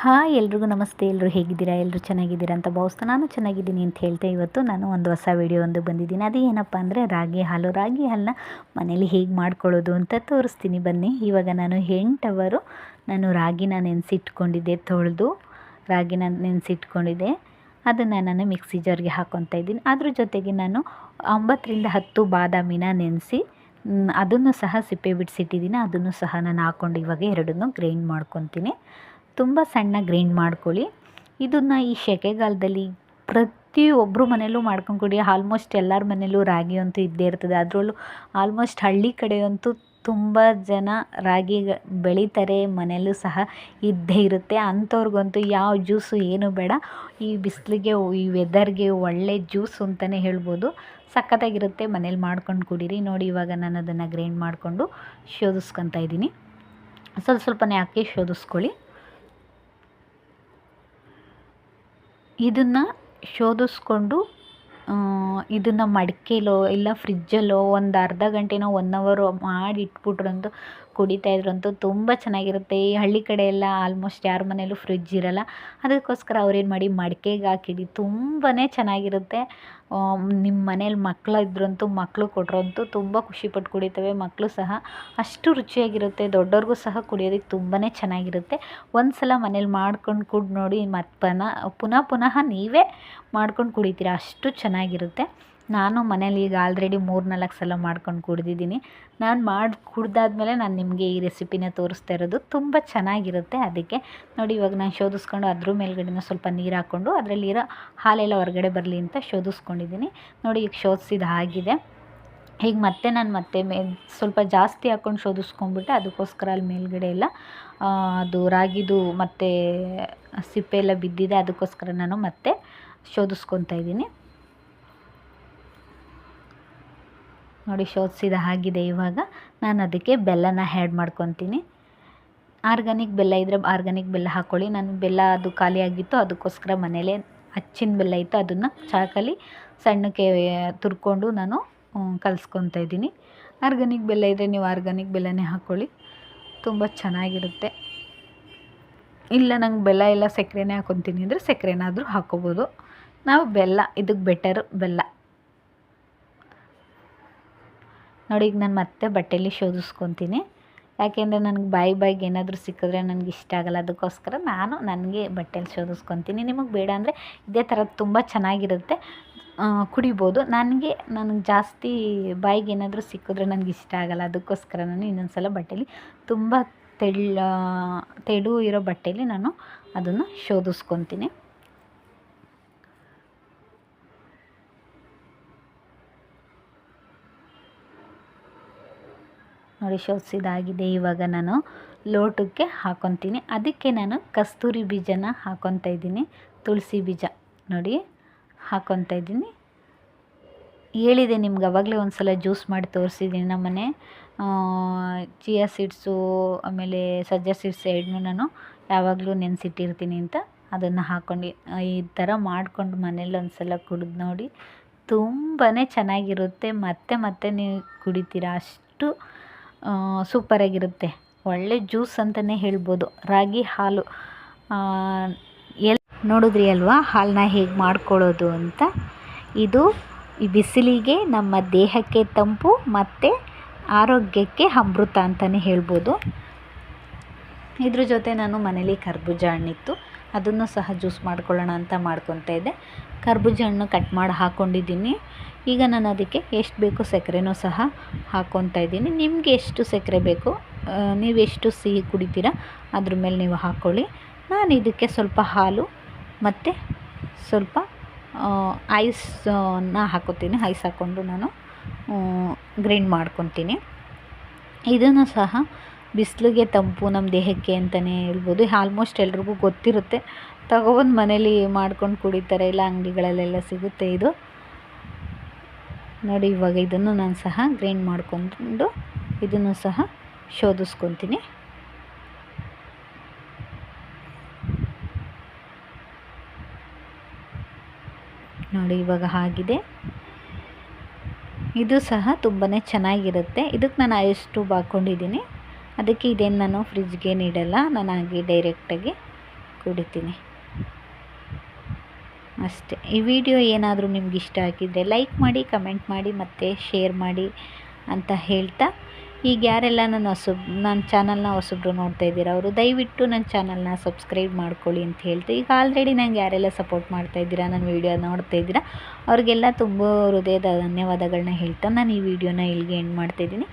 Hi ಎಲ್ರಿಗೂ ನಮಸ್ತೆ ಎಲ್ಲರೂ ಹೇಗಿದ್ದೀರಾ ಎಲ್ಲರೂ ಚೆನ್ನಾಗಿದ್ದೀರಾ ಅಂತ ಭಾವಿಸ್ತಾ ನಾನು ಚೆನ್ನಾಗಿದ್ದೀನಿ ಅಂತ ಹೇಳ್ತಾ ಇವತ್ತು ನಾನು ಒಂದು ಹೊಸ ವಿಡಿಯೋ ಒಂದು ಬಂದಿದ್ದೀನಿ. ಅದು ಏನಪ್ಪ ಅಂದರೆ ರಾಗಿ ಹಾಲು. ರಾಗಿ ಹಾಲನ್ನ ಮನೇಲಿ ಹೇಗೆ ಮಾಡ್ಕೊಳ್ಳೋದು ಅಂತ ತೋರಿಸ್ತೀನಿ ಬನ್ನಿ. ಇವಾಗ ನಾನು ಎಂಟವರು, ನಾನು ರಾಗಿನ ನೆನೆಸಿಟ್ಕೊಂಡಿದ್ದೆ, ತೊಳೆದು ರಾಗಿನ ನೆನೆಸಿಟ್ಕೊಂಡಿದ್ದೆ. ಅದನ್ನು ನಾನು ಮಿಕ್ಸಿ ಜಾರ್ಗೆ ಹಾಕ್ಕೊತಾ ಇದ್ದೀನಿ. ಅದ್ರ ಜೊತೆಗೆ ನಾನು ಒಂಬತ್ತರಿಂದ ಹತ್ತು ಬಾದಾಮಿನ ನೆನೆಸಿ ಅದನ್ನು ಸಹ ಸಿಪ್ಪೆ ಬಿಡಿಸಿಟ್ಟಿದ್ದೀನಿ. ಅದನ್ನು ಸಹ ನಾನು ಹಾಕ್ಕೊಂಡು ಇವಾಗ ಎರಡನ್ನೂ ಗ್ರೈಂಡ್ ಮಾಡ್ಕೊತೀನಿ ತುಂಬ ಸಣ್ಣ ಗ್ರೈಂಡ್ ಮಾಡ್ಕೊಳ್ಳಿ. ಇದನ್ನು ಈ ಸೆಕೆಗಾಲದಲ್ಲಿ ಪ್ರತಿಯೊಬ್ಬರು ಮನೆಯಲ್ಲೂ ಮಾಡ್ಕೊಂಡು ಕುಡಿ. ಆಲ್ಮೋಸ್ಟ್ ಎಲ್ಲರ ಮನೆಯಲ್ಲೂ ರಾಗಿ ಅಂತೂ ಇದ್ದೇ ಇರ್ತದೆ. ಅದರಲ್ಲೂ ಆಲ್ಮೋಸ್ಟ್ ಹಳ್ಳಿ ಕಡೆಯಂತೂ ತುಂಬ ಜನ ರಾಗಿ ಬೆಳೀತಾರೆ. ಮನೆಯಲ್ಲೂ ಸಹ ಇದ್ದೇ ಇರುತ್ತೆ. ಅಂಥವ್ರಿಗಂತೂ ಯಾವ ಜ್ಯೂಸು ಏನು ಬೇಡ. ಈ ಬಿಸಿಲಿಗೆ, ಈ ವೆದರ್ಗೆ ಒಳ್ಳೆ ಜ್ಯೂಸ್ ಅಂತಲೇ ಹೇಳ್ಬೋದು. ಸಖತ್ತಾಗಿರುತ್ತೆ. ಮನೇಲಿ ಮಾಡ್ಕೊಂಡು ಕುಡೀರಿ. ನೋಡಿ ಇವಾಗ ನಾನು ಅದನ್ನು ಗ್ರೈಂಡ್ ಮಾಡಿಕೊಂಡು ಶೋಧಿಸ್ಕೊತಾ ಇದ್ದೀನಿ. ಸ್ವಲ್ಪ ಸ್ವಲ್ಪನೇ ಹಾಕಿ ಶೋಧಿಸ್ಕೊಳ್ಳಿ. ಇದನ್ನು ಶೋಧಿಸ್ಕೊಂಡು ಇದನ್ನು ಮಡಿಕೆಲೋ ಇಲ್ಲ ಫ್ರಿಜ್ಜಲ್ಲೋ ಒಂದು ಅರ್ಧ ಗಂಟೆನೋ ಒನ್ ಅವರು ಮಾಡಿ ಇಟ್ಬಿಟ್ರಂತೂ ಕುಡಿತಾಯಿದ್ರಂತೂ ತುಂಬ ಚೆನ್ನಾಗಿರುತ್ತೆ. ಈ ಹಳ್ಳಿ ಕಡೆ ಎಲ್ಲ ಆಲ್ಮೋಸ್ಟ್ ಯಾರ ಮನೇಲೂ ಫ್ರಿಜ್ ಇರೋಲ್ಲ. ಅದಕ್ಕೋಸ್ಕರ ಅವ್ರೇನು ಮಾಡಿ ಮಡಿಕೆಗೆ ಹಾಕಿಡಿ. ತುಂಬಾ ಚೆನ್ನಾಗಿರುತ್ತೆ. ನಿಮ್ಮ ಮನೇಲಿ ಮಕ್ಕಳು ಇದ್ರಂತೂ ಮಕ್ಕಳು ಕೊಟ್ರಂತೂ ತುಂಬ ಖುಷಿಪಟ್ಟು ಕುಡಿತವೆ ಮಕ್ಕಳು ಸಹ. ಅಷ್ಟು ರುಚಿಯಾಗಿರುತ್ತೆ, ದೊಡ್ಡವ್ರಿಗೂ ಸಹ ಕುಡಿಯೋದಕ್ಕೆ ತುಂಬಾ ಚೆನ್ನಾಗಿರುತ್ತೆ. ಒಂದು ಸಲ ಮನೇಲಿ ಮಾಡ್ಕೊಂಡು ಕುಡ್ ನೋಡಿ ಮತ್ತು ಪುನಃ ಪುನಃ ಪುನಃ ನೀವೇ ಮಾಡ್ಕೊಂಡು ಕುಡಿತೀರ. ಅಷ್ಟು ಚೆನ್ನಾಗಿರುತ್ತೆ. ನಾನು ಮನೇಲಿ ಈಗ ಆಲ್ರೆಡಿ ಮೂರು ನಾಲ್ಕು ಸಲ ಮಾಡ್ಕೊಂಡು ಕುಡ್ದಿದ್ದೀನಿ. ನಾನು ಮಾಡಿ, ಕುಡ್ದಾದ್ಮೇಲೆ ನಾನು ನಿಮಗೆ ಈ ರೆಸಿಪಿನ ತೋರಿಸ್ತಾ ಇರೋದು ತುಂಬ ಚೆನ್ನಾಗಿರುತ್ತೆ ಅದಕ್ಕೆ. ನೋಡಿ ಇವಾಗ ನಾನು ಶೋಧಿಸ್ಕೊಂಡು ಅದ್ರ ಮೇಲ್ಗಡೆನ ಸ್ವಲ್ಪ ನೀರು ಹಾಕ್ಕೊಂಡು ಅದರಲ್ಲಿರೋ ಹಾಲೆಲ್ಲ ಹೊರಗಡೆ ಬರಲಿ ಅಂತ ಶೋಧಿಸ್ಕೊಂಡಿದ್ದೀನಿ. ನೋಡಿ ಈಗ ಶೋಧಿಸಿದ ಆಗಿದೆ ಈಗ ಮತ್ತೆ ನಾನು ಮತ್ತೆ ಮೇ, ಸ್ವಲ್ಪ ಜಾಸ್ತಿ ಹಾಕ್ಕೊಂಡು ಶೋಧಿಸ್ಕೊಂಡ್ಬಿಟ್ಟೆ ಅದಕ್ಕೋಸ್ಕರ ಅಲ್ಲಿ ಮೇಲ್ಗಡೆ ಎಲ್ಲ ಅದು ರಾಗಿದು ಮತ್ತು ಸಿಪ್ಪೆ ಎಲ್ಲ ಬಿದ್ದಿದೆ ಅದಕ್ಕೋಸ್ಕರ ನಾನು ಮತ್ತೆ ಶೋಧಿಸ್ಕೊತಾ ಇದ್ದೀನಿ. ನೋಡಿ ಶೋಧಿಸಿದ ಹಾಗಿದೆ ಇವಾಗ. ನಾನು ಅದಕ್ಕೆ ಬೆಲ್ಲನ ಹ್ಯಾಡ್ ಮಾಡ್ಕೊತೀನಿ. ಆರ್ಗಾನಿಕ್ ಬೆಲ್ಲ ಇದ್ದರೆ ಆರ್ಗಾನಿಕ್ ಬೆಲ್ಲ ಹಾಕ್ಕೊಳ್ಳಿ ನಾನು ಬೆಲ್ಲ ಅದು ಖಾಲಿಯಾಗಿತ್ತು ಅದಕ್ಕೋಸ್ಕರ ಮನೇಲೆ ಹಚ್ಚಿನ ಬೆಲ್ಲ ಇತ್ತು, ಅದನ್ನು ಚಾಕಲಿ ಸಣ್ಣಕ್ಕೆ ತುರ್ಕೊಂಡು ನಾನು ಕಲಿಸ್ಕೊತಾ ಇದ್ದೀನಿ. ಆರ್ಗಾನಿಕ್ ಬೆಲ್ಲ ಇದ್ದರೆ ನೀವು ಆರ್ಗಾನಿಕ್ ಬೆಲ್ಲನೇ ಹಾಕ್ಕೊಳ್ಳಿ ತುಂಬ ಚೆನ್ನಾಗಿರುತ್ತೆ. ಇಲ್ಲ, ನಂಗೆ ಬೆಲ್ಲ ಎಲ್ಲ ಸಕ್ಕರೆನೇ ಹಾಕೊತೀನಿ ಅಂದರೆ ಸಕ್ಕರೆನಾದರೂ ಹಾಕ್ಕೋಬೋದು ನಾವು ಬೆಲ್ಲ, ಇದಕ್ಕೆ ಬೆಟರ್ ಬೆಲ್ಲ. ನೋಡಿ, ಈಗ ನಾನು ಮತ್ತೆ ಬಟ್ಟೆಯಲ್ಲಿ ಶೋಧಿಸ್ಕೊತೀನಿ. ಯಾಕೆಂದರೆ ನನಗೆ ಬಾಯಿ ಬಾಯಿಗೆ ಏನಾದರೂ ಸಿಕ್ಕಿದ್ರೆ ನನಗೆ ಇಷ್ಟ ಆಗಲ್ಲ. ಅದಕ್ಕೋಸ್ಕರ ನಾನು ನನಗೆ ಬಟ್ಟೆಲಿ ಶೋಧಿಸ್ಕೊತೀನಿ. ನಿಮಗೆ ಬೇಡ ಅಂದರೆ ಇದೇ ಥರದ್ದು ತುಂಬ ಚೆನ್ನಾಗಿರುತ್ತೆ. ಕುಡಿಬೋದು. ನನಗೆ ನನಗೆ ಜಾಸ್ತಿ ಬಾಯಿಗೆ ಏನಾದರೂ ಸಿಕ್ಕಿದ್ರೆ ನನಗೆ ಇಷ್ಟ ಆಗಲ್ಲ. ಅದಕ್ಕೋಸ್ಕರ ನಾನು ಇನ್ನೊಂದು ಸಲ ಬಟ್ಟೆಯಲ್ಲಿ ತುಂಬ ತೆಳ್ಳ, ತೆಳು ಇರೋ ಬಟ್ಟೆಯಲ್ಲಿ ನಾನು ಅದನ್ನು ಶೋಧಿಸ್ಕೊತೀನಿ. ನೋಡಿ ಶೋಧಿಸಿದಾಗಿದೆ ಇವಾಗ ನಾನು ಲೋಟಕ್ಕೆ ಹಾಕೊತೀನಿ. ಅದಕ್ಕೆ ನಾನು ಕಸ್ತೂರಿ ಬೀಜನ ಹಾಕೊತಾ ಇದ್ದೀನಿ. ತುಳಸಿ ಬೀಜ ನೋಡಿ ಹಾಕೊತಾ ಇದ್ದೀನಿ. ಹೇಳಿದೆ ನಿಮ್ಗೆ ಅವಾಗಲೇ ಒಂದು ಸಲ ಜ್ಯೂಸ್ ಮಾಡಿ ತೋರಿಸಿದ್ದೀನಿ ನಮ್ಮನೆ ಚಿಯಾ ಸೀಡ್ಸು, ಆಮೇಲೆ ಸಜ್ಜಾ ಸೀಡ್ಸ್ ಎರಡನ್ನೂ ನಾನು ಯಾವಾಗಲೂ ನೆನೆಸಿಟ್ಟಿರ್ತೀನಿ ಅಂತ ಅದನ್ನು ಹಾಕ್ಕೊಂಡು ಈ ಥರ ಮಾಡಿಕೊಂಡು ಮನೇಲಿ ಒಂದು ಸಲ ಕುಡಿದು ನೋಡಿ ತುಂಬಾ ಚೆನ್ನಾಗಿರುತ್ತೆ. ಮತ್ತೆ ಮತ್ತೆ ನೀವು ಕುಡಿತೀರಾ ಅಷ್ಟು ಸೂಪರಾಗಿರುತ್ತೆ ಒಳ್ಳೆ ಜ್ಯೂಸ್ ಅಂತಲೇ ಹೇಳ್ಬೋದು. ರಾಗಿ ಹಾಲು. ಎಲ್ಲಿ ನೋಡಿದ್ರಿ ಅಲ್ವಾ? ಹಾಲನ್ನ ಹೇಗೆ ಮಾಡ್ಕೊಳ್ಳೋದು ಅಂತ. ಇದು ಈ ಬಿಸಿಲಿಗೆ ನಮ್ಮ ದೇಹಕ್ಕೆ ತಂಪು ಮತ್ತು ಆರೋಗ್ಯಕ್ಕೆ ಅಮೃತ ಅಂತಲೇ ಹೇಳ್ಬೋದು. ಇದ್ರ ಜೊತೆ ನಾನು ಮನೇಲಿ ಕರ್ಬೂಜ ಹಣ್ಣಿತ್ತು. ಅದನ್ನು ಸಹ ಜ್ಯೂಸ್ ಮಾಡ್ಕೊಳ್ಳೋಣ ಅಂತ ಮಾಡ್ಕೊತಾ ಇದ್ದೆ. ಕರ್ಬೂಜ ಹಣ್ಣು ಕಟ್ ಮಾಡಿ ಹಾಕ್ಕೊಂಡಿದ್ದೀನಿ ಈಗ ನಾನು ಅದಕ್ಕೆ ಎಷ್ಟು ಬೇಕು ಸಕ್ಕರೆನೂ ಸಹ ಹಾಕ್ಕೊತಾ ಇದ್ದೀನಿ. ನಿಮಗೆ ಎಷ್ಟು ಸಕ್ಕರೆ ಬೇಕು ನೀವು ಎಷ್ಟು ಸಿಹಿ ಕುಡಿತೀರ, ಅದ್ರ ಮೇಲೆ ನೀವು ಹಾಕ್ಕೊಳ್ಳಿ ನಾನು ಇದಕ್ಕೆ ಸ್ವಲ್ಪ ಹಾಲು ಮತ್ತು ಸ್ವಲ್ಪ ಐಸನ್ನ ಹಾಕೋತೀನಿ ಐಸ್ ಹಾಕ್ಕೊಂಡು ನಾನು ಗ್ರೈಂಡ್ ಮಾಡ್ಕೊತೀನಿ ಇದನ್ನು ಸಹ ಬಿಸಿಲಿಗೆ ತಂಪು ನಮ್ಮ ದೇಹಕ್ಕೆ ಅಂತಲೇ ಹೇಳ್ಬೋದು. ಆಲ್ಮೋಸ್ಟ್ ಎಲ್ರಿಗೂ ಗೊತ್ತಿರುತ್ತೆ. ತಗೊಬಂದು ಮನೇಲಿ ಮಾಡ್ಕೊಂಡು ಕುಡಿತಾರೆ. ಇಲ್ಲ, ಅಂಗಡಿಗಳಲ್ಲೆಲ್ಲ ಸಿಗುತ್ತೆ ಇದು. ನೋಡಿ, ಇವಾಗ ಇದನ್ನು ನಾನು ಸಹ ಗ್ರೈಂಡ್ ಮಾಡ್ಕೊಂಡು ಇದನ್ನು ಸಹ ಶೋಧಿಸ್ಕೊತೀನಿ. ನೋಡಿ, ಇವಾಗ ಆಗಿದೆ ಇದು ಸಹ ತುಂಬಾ ಚೆನ್ನಾಗಿರುತ್ತೆ. ಇದಕ್ಕೆ ನಾನು ಐಸ್ ಹಾಕ್ಕೊಂಡಿದ್ದೀನಿ ಅದಕ್ಕೆ ಇದೇನು ನಾನು ಫ್ರಿಜ್ಗೆ ನೀಡಲ್ಲ, ನಾನು ಹಾಗೆ ಡೈರೆಕ್ಟಾಗಿ ಕುಡಿತೀನಿ. ಅಷ್ಟೇ. ಈ ವಿಡಿಯೋ ಏನಾದರೂ ನಿಮ್ಗೆ ಇಷ್ಟ ಆಗಿದ್ದರೆ ಲೈಕ್ ಮಾಡಿ ಕಮೆಂಟ್ ಮಾಡಿ, ಮತ್ತು ಶೇರ್ ಮಾಡಿ ಅಂತ ಹೇಳ್ತಾ, ಈಗ ಯಾರೆಲ್ಲ ನನ್ನ ಹೊಸಬ್, ನನ್ನ ಚಾನಲ್ನ ಹೊಸಬ್ರು ನೋಡ್ತಾ ಇದ್ದೀರಾ, ಅವರು ದಯವಿಟ್ಟು ನನ್ನ ಚಾನಲ್ನ ಸಬ್ಸ್ಕ್ರೈಬ್ ಮಾಡ್ಕೊಳ್ಳಿ ಅಂತ ಹೇಳ್ತಾ, ಈಗ ಆಲ್ರೆಡಿ ನಂಗೆ ಯಾರೆಲ್ಲ ಸಪೋರ್ಟ್ ಮಾಡ್ತಾ ಇದ್ದೀರಾ, ನನ್ನ ವೀಡಿಯೋ ನೋಡ್ತಾ ಇದ್ದೀರಾ, ಅವ್ರಿಗೆಲ್ಲ ತುಂಬ ಹೃದಯದ ಧನ್ಯವಾದಗಳನ್ನ ಹೇಳ್ತಾ, ನಾನು ಈ ವಿಡಿಯೋನ ಇಲ್ಲಿಗೆ ಎಂಡ್ ಮಾಡ್ತಾಯಿದ್ದೀನಿ